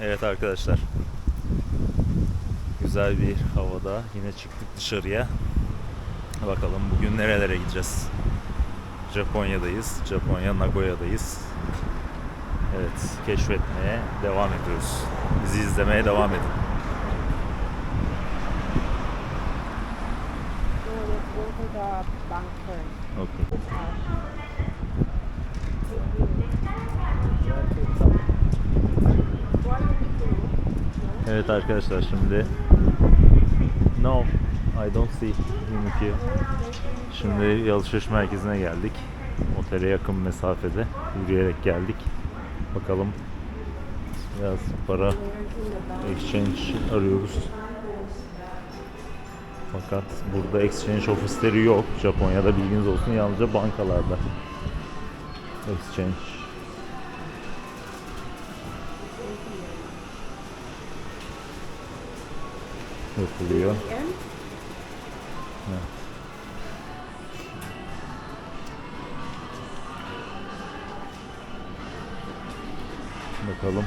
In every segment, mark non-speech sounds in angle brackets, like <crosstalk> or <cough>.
Evet arkadaşlar. Güzel bir havada yine çıktık dışarıya. Bakalım bugün nerelere gideceğiz. Japonya'dayız. Japonya Nagoya'dayız. Evet, keşfetmeye devam ediyoruz. Bizi izlemeye devam edin. Evet arkadaşlar şimdi No, I don't see Yumiki. Şimdi alışveriş merkezine geldik. Otele yakın mesafede yürüyerek geldik. Bakalım biraz para exchange arıyoruz. Fakat burada exchange ofisleri yok. Japonya'da bilginiz olsun yalnızca bankalarda. Exchange. Yapılıyor. Bakalım.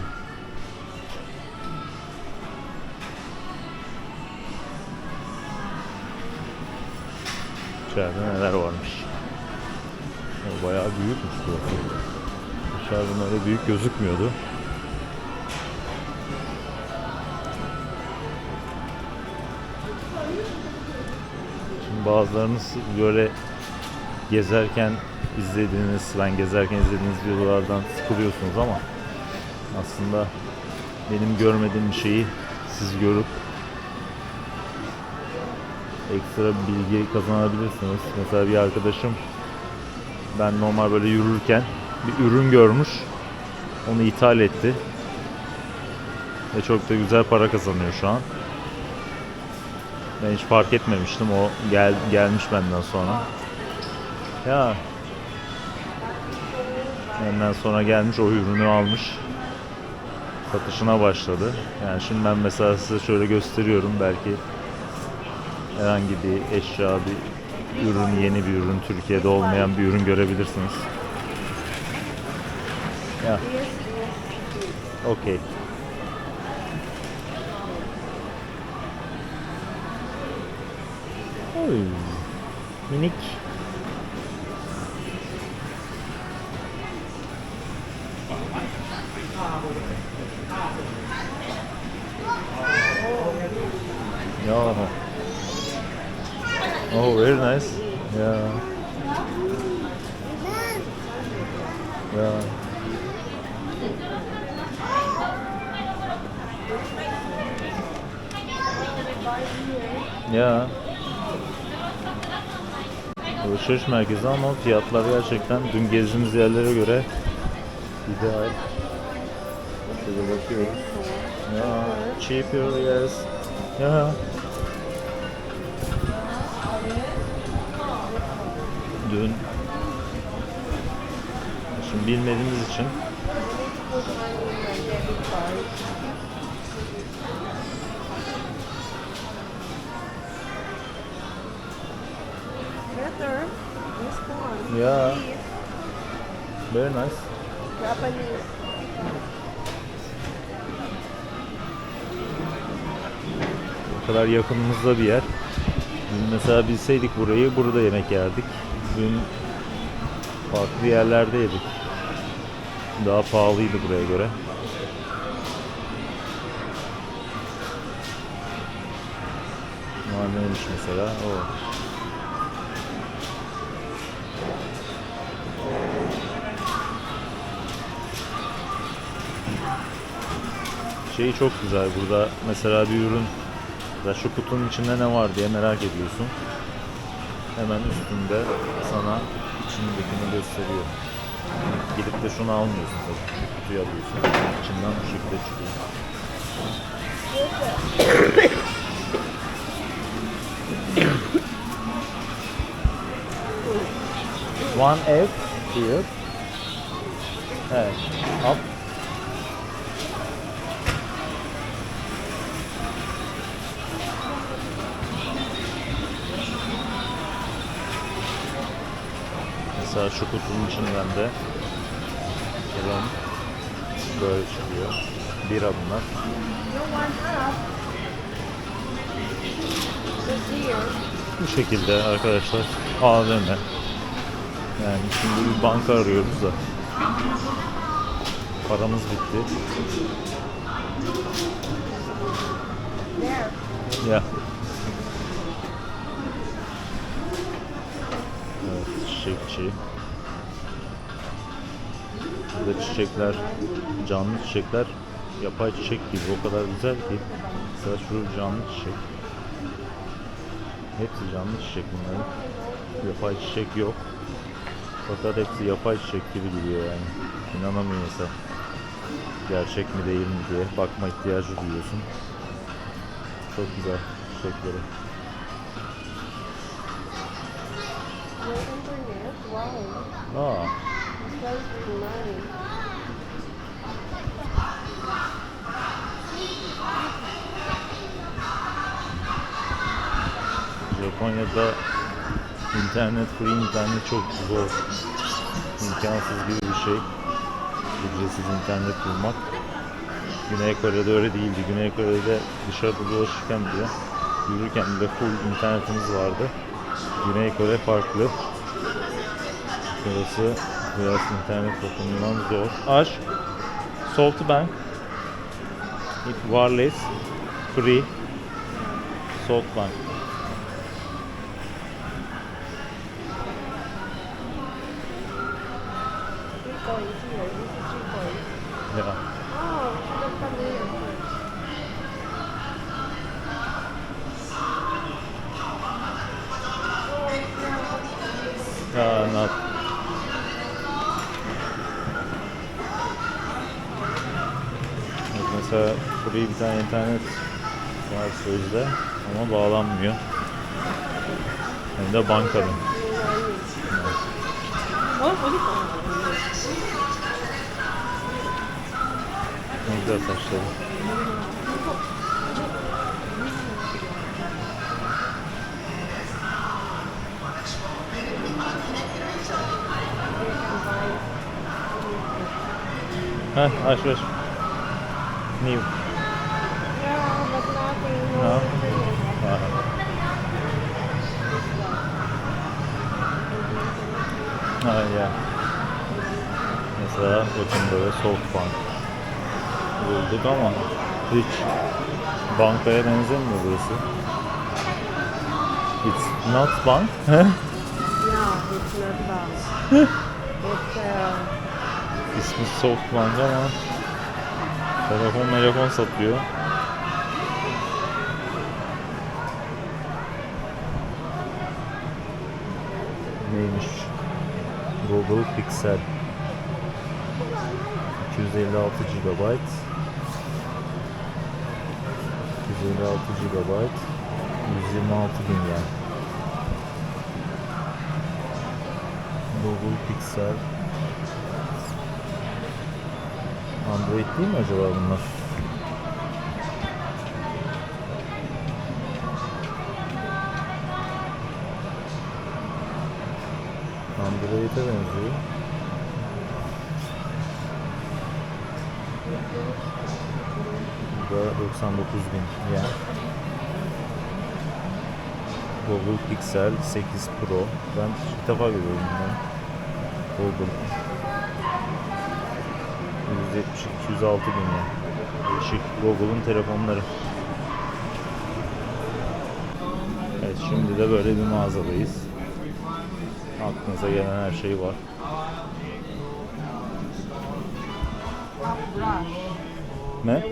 İçeride neler varmış. Bayağı büyükmüş burası. Dışarıdan öyle büyük gözükmüyordu. Bazılarınız böyle gezerken izlediğiniz, ben gezerken izlediğiniz videolardan sıkılıyorsunuz ama aslında benim görmediğim şeyi siz görüp ekstra bilgi kazanabilirsiniz. Mesela bir arkadaşım ben normal böyle yürürken bir ürün görmüş. Onu ithal etti. Ve çok da güzel para kazanıyor şu an. Ben hiç fark etmemiştim. O gel gelmiş benden sonra. Ya benden sonra gelmiş o ürünü almış. Satışına başladı. Yani şimdi ben mesela size şöyle gösteriyorum. Belki herhangi bir eşya, bir ürün, yeni bir ürün, Türkiye'de olmayan bir ürün görebilirsiniz. Ya. Okey. Oy. Minik. Yeah. Oh, very oh, nice. Yeah. Yeah. Ya. Alışveriş merkezi ama fiyatlar gerçekten dün gezdiğimiz yerlere göre ideal. Şöyle bakıyoruz. Ya, cheaper yes. Ya. Dün Şimdi bilmediğimiz için Yeah. Very nice. Japanese. O kadar yakınımızda bir yer. Dün mesela bilseydik burayı burada yemek yerdik. Dün farklı yerlerde yedik. Daha pahalıydı buraya göre. Bunlar neymiş mesela? O. Şeyi çok güzel burada mesela bir ürün ya şu kutunun içinde ne var diye merak ediyorsun. Hemen üstünde sana içindekini gösteriyor. Gidip de şunu almıyorsun tabii. Bir kutuyu alıyorsun. İçinden bu şekilde çıkıyor. One egg here. Evet. Up. Mesela şu kutunun içinden de ürün böyle çıkıyor. Bira bunlar. Bu şekilde arkadaşlar AVM. Yani şimdi bir banka arıyoruz da. Paramız bitti. There. Çiçekçi. Burada çiçekler, canlı çiçekler, yapay çiçek gibi o kadar güzel ki. Mesela şu canlı çiçek. Hepsi canlı çiçek bunların. Yapay çiçek yok. Fakat hepsi yapay çiçek gibi duruyor yani. İnanamıyor insan. Gerçek mi değil mi diye bakma ihtiyacı duyuyorsun. Çok güzel çiçekleri. Nice. Japonya'da internet, free internet çok zor. İmkansız gibi bir şey. Ücretsiz internet bulmak. Güney Kore'de öyle değildi. Güney Kore'de dışarıda dolaşırken bile, yürürken bile full internetimiz vardı. Güney Kore farklı. Burası biraz internet bakımından zor. Aç. Softbank. Wireless. Free. Softbank. Mesela free bir tane internet var sözde ama bağlanmıyor. Hem de bankanın. Ne güzel saçları. Heh, aç aç. New. Yeah, but nothing. No. No. Aha. Ha ya. Mesela bakın böyle Softbank bulduk ama hiç bankaya benzemiyor burası. It's not bank. <laughs> Yeah, it's not bad. it's uh, İsmi Softbank ama telefon telefon satıyor. Neymiş? Google Pixel. 256 GB 256 GB 126 bin yen Google Pixel Android değil mi acaba bunlar? Android'e benziyor. Bu da 99 bin yen. Google Pixel 8 Pro. Ben ilk defa görüyorum bunu. Google 172 206 bin yen. Değişik Google'un telefonları. Evet şimdi de böyle bir mağazadayız. Aklınıza gelen her şey var. Ne?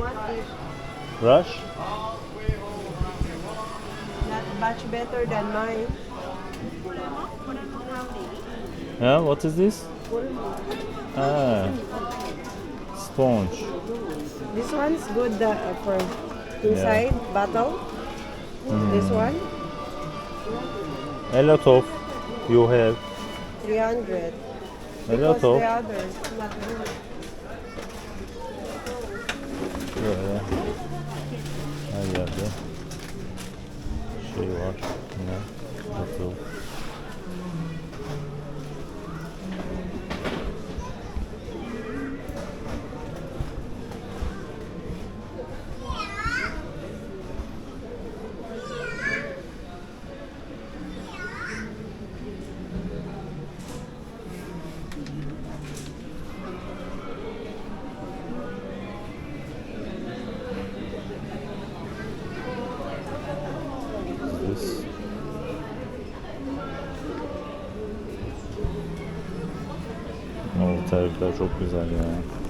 Rush? Much better than mine. Yeah, what is this? Ah, sponge. This one's good uh, for inside bottle. This one, A lot of you have. 300. A lot the of. others not good. Böyle her yerde şey var. Yine bottle. Yemekler çok güzel ya.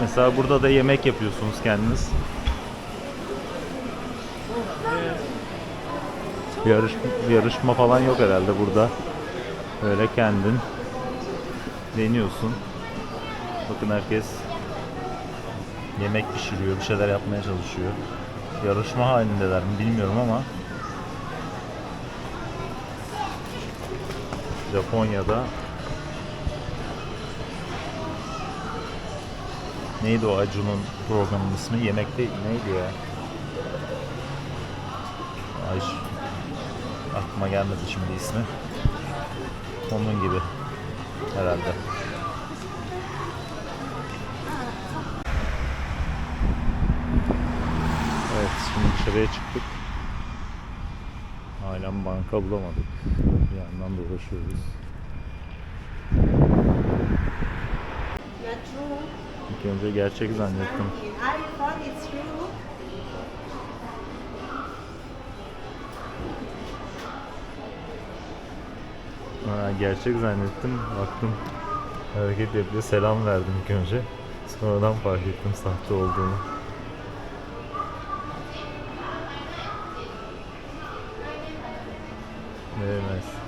Mesela burada da yemek yapıyorsunuz kendiniz. Yarış, yarışma falan yok herhalde burada. Böyle kendin deniyorsun. Bakın herkes yemek pişiriyor, bir şeyler yapmaya çalışıyor. Yarışma halindeler mi bilmiyorum ama Japonya'da Neydi o Acun'un programının ismi? Yemekte neydi ya? Ay aklıma gelmedi şimdi ismi. Onun gibi herhalde. Evet şimdi dışarıya çıktık. Halen banka bulamadık. Bir yandan dolaşıyoruz. True. İlk önce gerçek zannettim. Ha, gerçek zannettim. Baktım hareket yapıyor. Selam verdim ilk önce. Sonradan fark ettim sahte olduğunu. Very nice.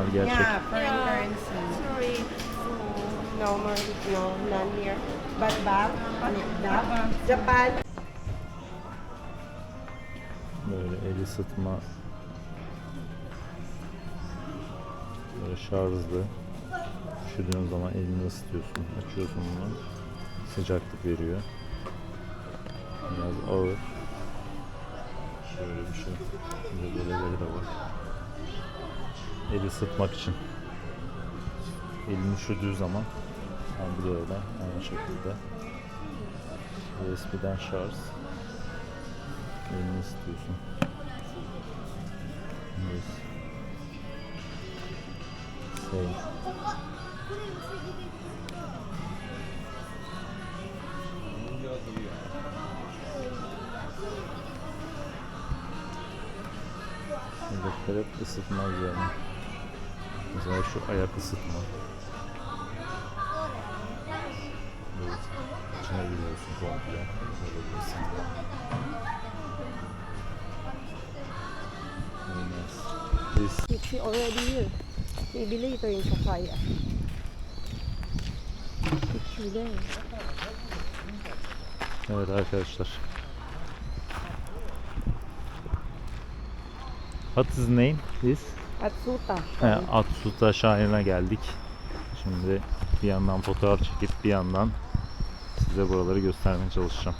Bunlar gerçek. Yeah, foreign currency. Sorry. No more, no, none here. But baht, Japan. Böyle el ısıtma böyle şarjlı üşüdüğün zaman elini ısıtıyorsun açıyorsun bunu sıcaklık veriyor biraz ağır şöyle bir şey bir de böyleleri de var el ısıtmak için elin üşüdüğü zaman yani buraya aynı şekilde USB'den şarj elini ısıtıyorsun Yes. Same. Buradakiler hep ısıtma üzerine. Mesela şu ayak ısıtma. Evet. İçine giriyorsun komple. Böyle bir ısıtma. Nice. It's already here. Maybe later in there. Evet arkadaşlar. What is name? This? Atsuta. He, Atsuta Şahin'e geldik. Şimdi bir yandan fotoğraf çekip bir yandan size buraları göstermeye çalışacağım.